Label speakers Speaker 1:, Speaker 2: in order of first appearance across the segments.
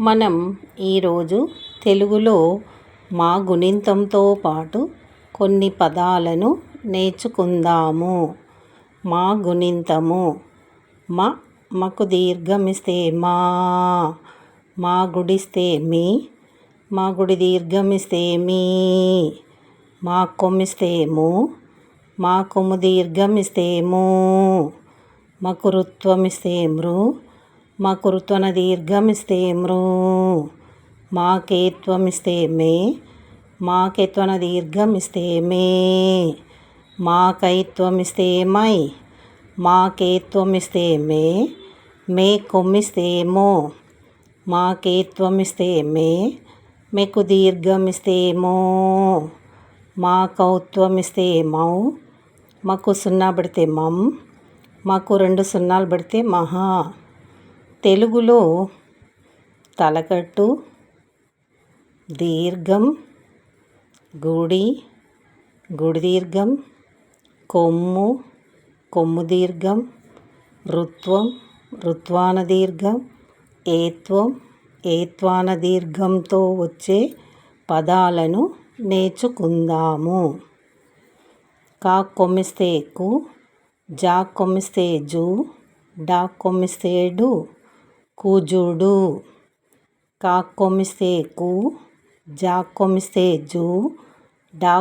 Speaker 1: మనం ఈరోజు తెలుగులో మా గుణింతంతో పాటు కొన్ని పదాలను నేర్చుకుందాము. మా గుణింతము. మ మకు దీర్ఘమిస్తే మా. మా గుడిస్తే మీ. మా గుడి దీర్ఘమిస్తే మీ. మా కొమ్మిస్తేము మా. కొమ్ము దీర్ఘమిస్తేము మాకు రుత్వమిస్తే మృ. మా కురుత్వన దీర్ఘమిస్తే మృ మా కేత్వమిస్తే మే మా కేత్వన దీర్ఘమిస్తే మే మా కైత్వమిస్తే మై మా కేత్వమిస్తే మే మే కొమ్మిస్తే మో మా కేత్వమిస్తే మే మీకు దీర్ఘమిస్తేమో మా కౌత్వమిస్తే మౌ మాకు సున్నా పెడితే మమ్ మాకు రెండు సున్నాలు పెడితే మహా. తెలుగులో తలకట్టు దీర్ఘం గుడి గుడి దీర్ఘం కొమ్ము కొమ్ము దీర్ఘం రుత్వం రుత్వాన దీర్ఘం ఏత్వం ఏత్వాన దీర్ఘంతో వచ్చే పదాలను నేర్చుకుందాము. కా కొమ్మిస్తే కు జా కొమ్మిస్తే జూ డా కొమ్మిస్తే డు కూజుడు. కా కొమ్మిస్తే కు జా కొమ్మిస్తే జూ డా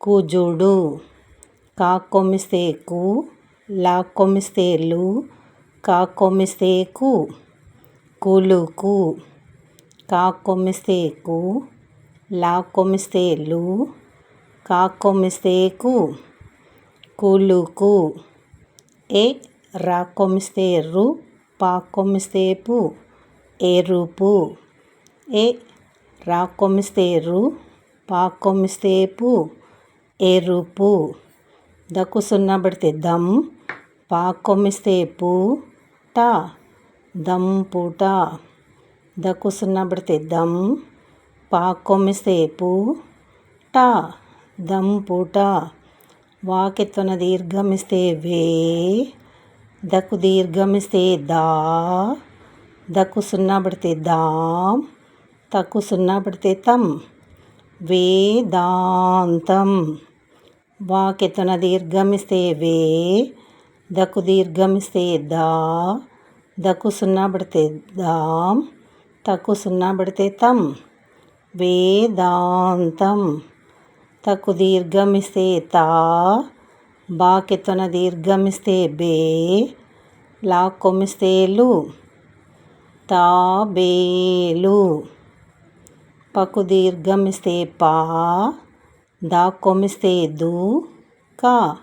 Speaker 1: కూజుడు. కా కొమ్మిస్తే కు లా కొమ్మిస్తే లు కా కొమ్మిస్తే కు కులుకు. కా కొమ్మిస్తే కు లా లు కా కు కులుకు. ఏ రా రు పాకొమ్మిసేపు ఏరూపు ఏ రాకొమ్మిస్తేరు పాకొమ్మిసేపు ఏరూపు పా కొమ్మిస్తే సున్నా పడితే దమ్ పాకొమ్మిసేపు ట దమ్ పూట. దక్కు సున్నా పడితే దమ్ పాకొమ్మిసేపు ట దమ్ పూట. వాకెత్తున దీర్ఘమిస్తే వే దకు దీర్ఘమిస్తే దా దకు సున్నా పడితే దాం తక్కు సున్నా పడితే తం వేదాంతం. వాకెత్తున దీర్ఘమిస్తే వే దకు దీర్ఘమిస్తే దా దకు సున్నా పడితే దాం తక్కు సున్నా పడితే తం వేదాంతం. తక్కు దీర్ఘమిస్తే తా బాకెత్తున దీర్ఘమిస్తే బే లా తాబేలు పకు దీర్ఘమిస్తే పా దా దూ దు కా.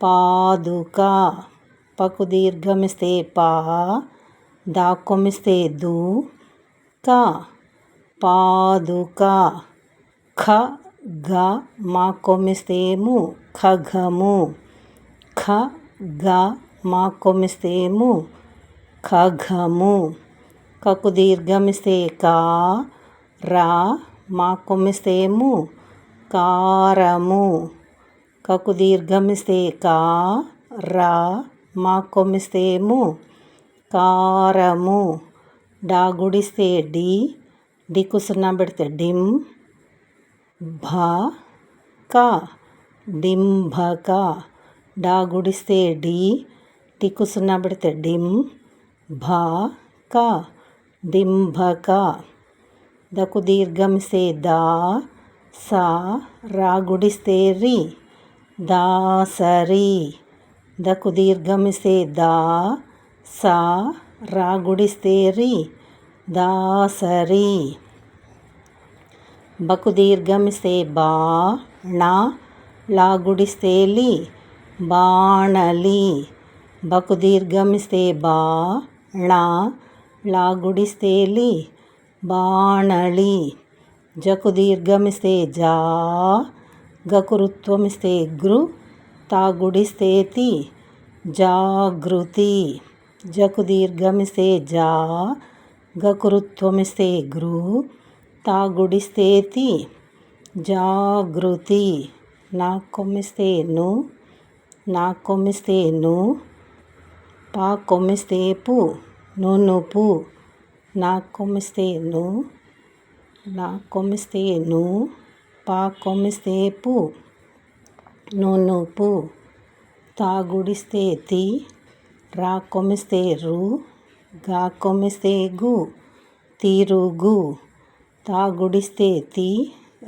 Speaker 1: పాదుక పకు దీర్ఘమిస్తే పా దా దూ కా. పాదుక ఖ గ మా కొమిస్తేము ఖగము. ఖ గ మా కొమ్మిస్తేము ఖఘము కకు దీర్ఘమిస్తే కా రా మా కొమ్మిస్తేము కారము. కకు దీర్ఘమిస్తే కా రా మా కొమ్మిస్తేము కారము. డా గుడిస్తే డి డికు సున్నా పెడితే డిమ్ భా కా డింభక డా గుడిస్తే డి టికు సున్నా పెడితే డిమ్ భా కా డింభక. దకు దీర్ఘమిస్తే దా సా రా గుడిస్తే రి దాసరి దకు దీర్ఘమిస్తే దా సా రా గుడిస్తే రి దాసరి బకు దీర్ఘమిస్తే బా నా లా గుడిస్తే బాణలి బకు దీర్ఘమిస్తే బా ళ లా గుడిస్తే బాణళి జకు దీర్ఘమిస్తే జా గకురుత్వమిస్తే గృ తా గుడిస్తే జాగృతి. జకు దీర్ఘమిస్తే జా గకురుత్వమిస్తే గృ తా గుడిస్తే జాగృతి. నా కొమ్మిస్తే ను నా పా నునుపు. నా కొమ్మిస్తే నా కొమ్మిస్తే పా నునుపు. తా గుడిస్తే రా కొమ్మిస్తేరు గా కొమ్మిస్తే తిరుగు. తా గుడిస్తే తి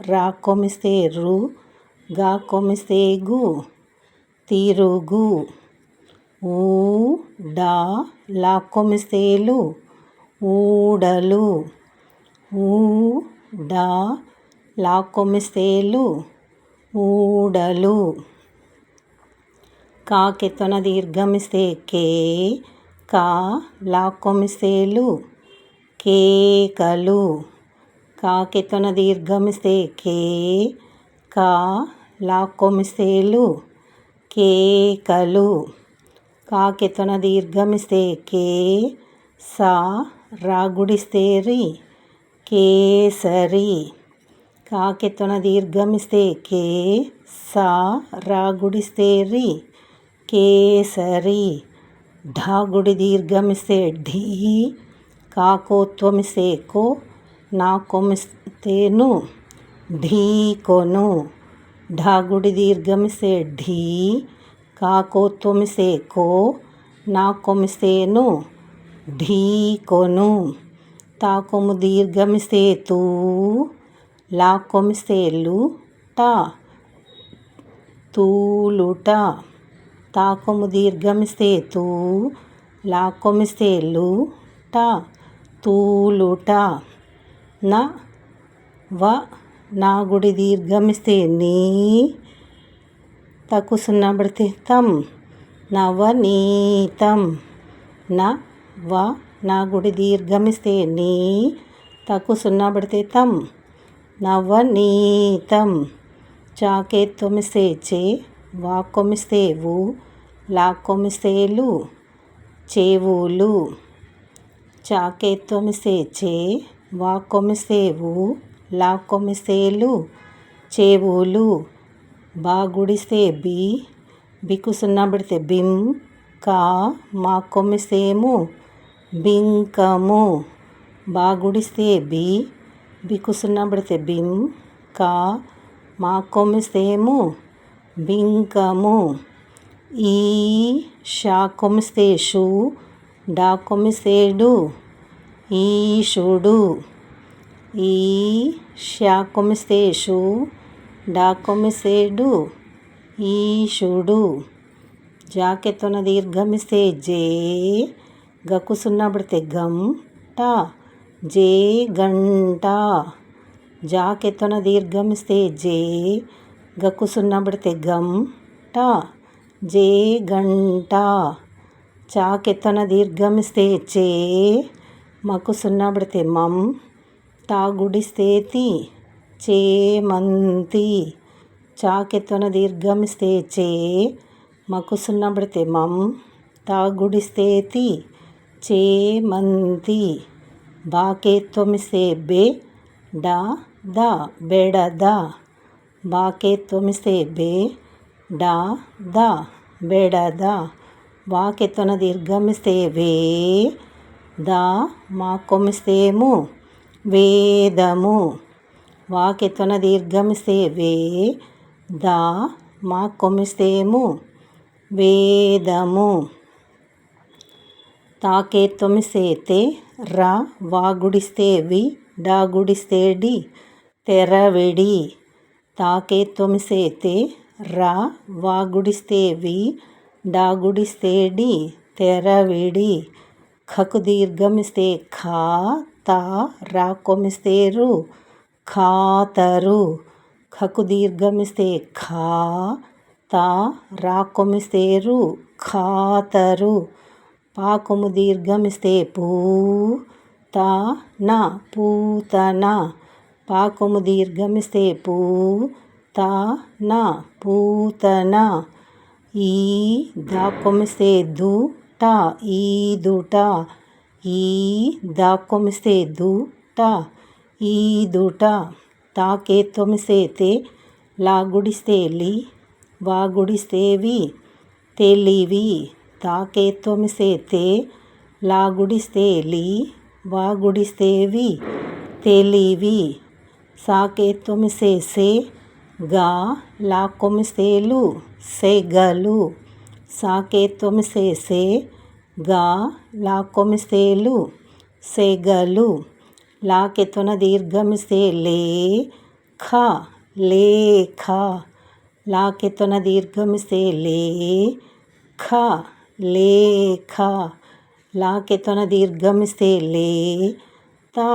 Speaker 1: రా కొమ్మిస్తే రు గా కొమిస్తే గు తిరుగు ఊ డా లా కొమిస్తేలు ఊడలు. ఊ డా లా కొమిస్తేలు ఊడలు. కాకెత్తన దీర్ఘమిస్తే కే కా లా కొమిస్తేలు కేకలు. కాకెక్కన దీర్ఘమిస్తే కే కా లాక్కొమిస్తేలు కేకలు కాకెత్తన దీర్ఘమిస్తే కే సా రాగుడిస్తే రి కేసరి కాకెత్తన దీర్ఘమిస్తే కే సా రాగుడిస్తే రి కేసరి ఢాగుడి దీర్ఘమిస్తే ఢీ కాకోత్వమిస్తే కో నాకొమిస్తేను ఢీకొను. ఢాగుడి దీర్ఘమిసే ఢీ ఢీ తొమిసే కో నాకొమిసేను ఢీకొను. తాకొము దీర్ఘమిసే తూ లాకొమిసేలు టా తూలుట. తాకొము దీర్ఘమిసే తూ లాకొమిసేలు టా తూలుట. న వ నా గుడి దీర్ఘమిస్తే నీ తకు సున్నా పడితే తం నవనీతం న వ నా గుడి దీర్ఘమిస్తే నీ తకు సున్నా పడితే తం నవనీతం చాకే తొమిస్తే చే వా కొమిస్తే వు చేవులు చాకే తొమిస్తే చే వాకొమిసేవు లాకొమిసేలు చేవులు లా బా బి బికు సున్నా పెడితే బిం కా మా కొమిసేము బింకము. బా గుడిస్తే బి బికు సున్నా పెడితే బిం కా మా కొమిసేము బింకము. ఈ షా కొమ్మిస్తే డా కొమిసేడు. ఈషుడు. ఈ షా కొమ్మిస్తే ఈషుడు. జాకెత్తన దీర్ఘమిసే జే గకు సున్నా పడితే గం జే గంట. జాకెత్తన దీర్ఘమిస్తే జే గకు సున్నా పడితే గం జే గంట. చాకెత్తన దీర్ఘమిస్తే చే మాకు సున్నా పడితే మం తా గుడిస్తే చేమంతి. చాకెత్తన దీర్ఘమిస్తే చే మకు సున్నా పడితే మం తా గుడిస్తే చేమంతి. బాకే తొమిస్తే బే డా ద బెడద బాకే తొమిస్తే బే డా ద బెడద వాకెత్తన దీర్ఘమిస్తే వే దా మా కొమిస్తేము వేదము. వాకెత్తన దీర్ఘమిస్తే వే దా మా కొమిస్తేము వేదము. తాకే తొమిసేతే రా వాగుడిస్తే వి డా గుడిస్తే డి తెరవిడి. తాకే తొమిసేతే రా వాగుడిస్తే వి డాగుడిస్తే డి తెరవిడి. ఖకు దీర్ఘమిస్తే ఖా తా రా కొమిస్తే రు ఖాతరు. ఖకు దీర్ఘమిస్తే ఖా తా రా కొమిస్తే రు ఖాతరు. పాకుము దీర్ఘమిస్తే పూ తా నా పూతన. పాకుము దీర్ఘమిస్తే పూ తా నా పూతన. ఈ దా కొమిస్తే దు టా ఈదుట ఈ దా కొమిస్తే దు టా ఈదుట తాకే తొమిస్తే తే లా గుడిస్తే లి వా గుడిస్తే తెలివి తాకే తొమిస్తే తే లా గుడిస్తే లి వా గుడిస్తేవి తెలివి సాకే తొమిసే సే గా లా కొమిసేలు సెగలు. సాకే తొమిసే గా లాకొమిసేలు కొమిస్తేలు సెగలు లాకెత్తున దీర్ఘమిస్తే లే ఖ లేఖ లాకెత్తున దీర్ఘమిస్తే లే ఖ లేఖ లాకెత్తున దీర్ఘమిస్తే లే తా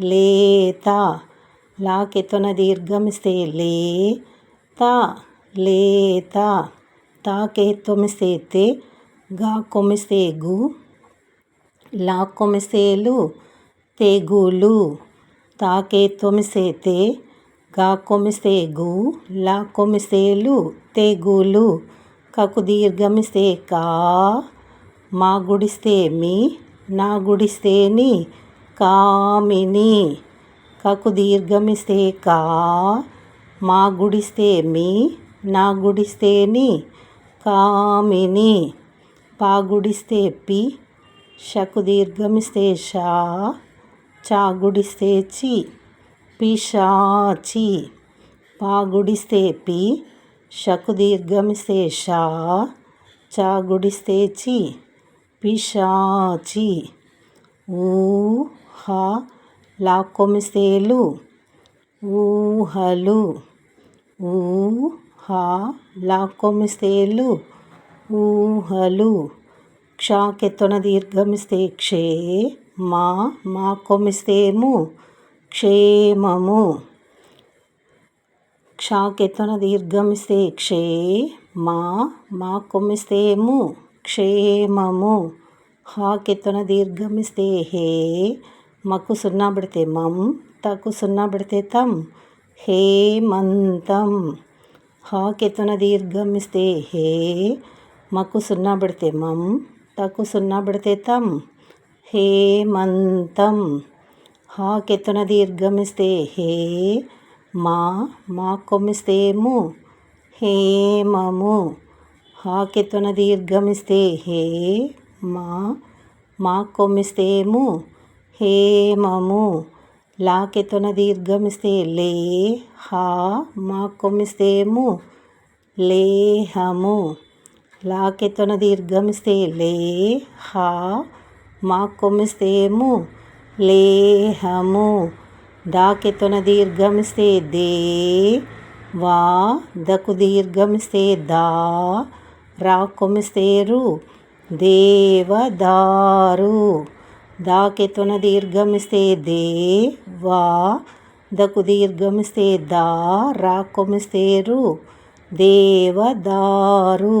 Speaker 1: లేత లాకెత్తున దీర్ఘమిస్తే లే తా. లేత తాకే తొమిసేతే గా కొమిసేగు లా కొమిసేలు తెగులు తాకే తొమిసేతే గా కొమిసేగు లా కొమిసేలు తెగులు కకు దీర్ఘమిసే కా మా గుడిస్తే మీ నా గుడిస్తేని కామిని కకు దీర్ఘమిసే కా మా గుడిస్తే మీ నా గుడిస్తేని కామిని పాగుడిస్తే పి షకు దీర్ఘమిస్తే షా చాగుడిస్తే చి పిషాచి పాగుడిస్తే పి షకు దీర్ఘమిస్తే షా చాగుడిస్తే చి పిషాచి ఊహ లాక్కొమిస్తేలు ఊహలు ఊహ హ లా కొమిస్తేలు ఊహలు. క్షాకెత్తున దీర్ఘమిస్తే క్షే మా మా కొమిస్తేము క్షేమము. క్షాకెత్తున దీర్ఘమిస్తే క్షే మా మా కొమిస్తేము క్షేమము. హాకెత్తున దీర్ఘమిస్తే హే మకు సున్నా పెడితే మం తకు సున్నా పెడితే తం హేమంతం. హాకెత్తున దీర్ఘమిస్తే హే మకు సున్నా పెడితే మం తకు సున్నా పెడితే తమ్ తం. హేమంతం హాకెత్తున దీర్ఘమిస్తే హే మా మా కొమ్మిస్తేము హేమము హాకెత్తున దీర్ఘమిస్తే హే మా మా కొమ్మిస్తేము హేమము దీర్ఘమిస్తే లే హా మా కొమ్మిస్తేము లేహము లాకెత్తున దీర్ఘమిస్తే లే హా మా కొమ్మిస్తేము లేహము దాకెత్తున దీర్ఘమిస్తే దే వా దకు దీర్ఘమిస్తే దా రా కొమ్మిస్తేరు దేవదారు దాకెత్తున దీర్ఘమిస్తే దే వా దకు దీర్ఘమిస్తే దా రా కొమిస్తేరు దేవదారు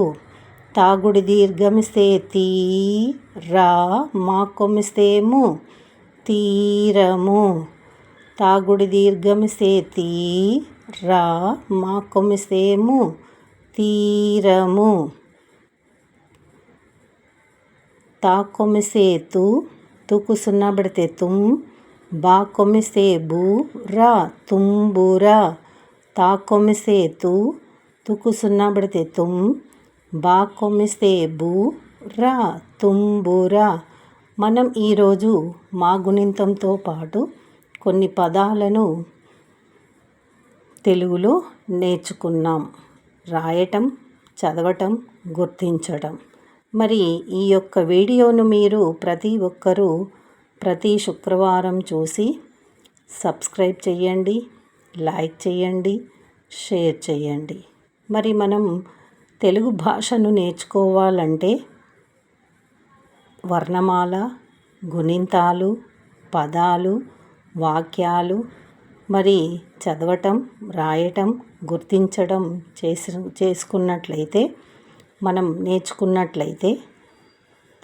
Speaker 1: తాగుడి దీర్ఘమిస్తే తీ రా మా కొమిస్తేము తీరము. తాగుడి దీర్ఘమిస్తే తీ రా మా కొమిస్తేము తీరము. తాకొమిసేతు కొమిసే తు తుకు సున్నా పెడితే తుమ్ బా కొమ్మిస్తే బూ రా తుంబురా తా కొమిస్తే తు తుకు సున్నా పెడితే తుమ్ బా కొమ్మిస్తే బూ రా తుంబురా మనం ఈరోజు మా గుణింతంతో పాటు కొన్ని పదాలను తెలుగులో నేర్చుకున్నాం. రాయటం చదవటం గుర్తించటం. మరి ఈ యొక్క వీడియోను మీరు ప్రతి ఒక్కరూ ప్రతి శుక్రవారం చూసి సబ్స్క్రైబ్ చేయండి లైక్ చేయండి షేర్ చేయండి మరి మనం తెలుగు భాషను నేర్చుకోవాలంటే వర్ణమాల గుణింతాలు పదాలు వాక్యాలు మరి చదవటం రాయటం గుర్తించడం చేసి చేసుకున్నట్లయితే మనం నేర్చుకున్నట్లయితే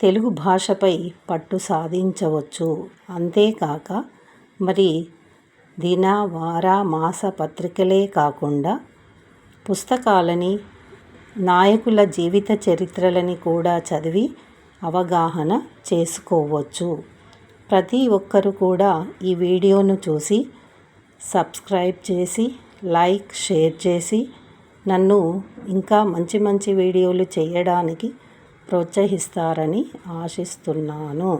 Speaker 1: తెలుగు భాషపై పట్టు సాధించవచ్చు. అంతేకాక మరి దిన వార మాస పత్రికలే కాకుండా పుస్తకాలని నాయకుల జీవిత చరిత్రలని కూడా చదివి అవగాహన చేసుకోవచ్చు. ప్రతి ఒక్కరు కూడా ఈ వీడియోను చూసి సబ్స్క్రైబ్ చేసి లైక్ షేర్ చేసి నన్ను ఇంకా మంచి మంచి వీడియోలు చేయడానికి ప్రోత్సహిస్తారని ఆశిస్తున్నాను.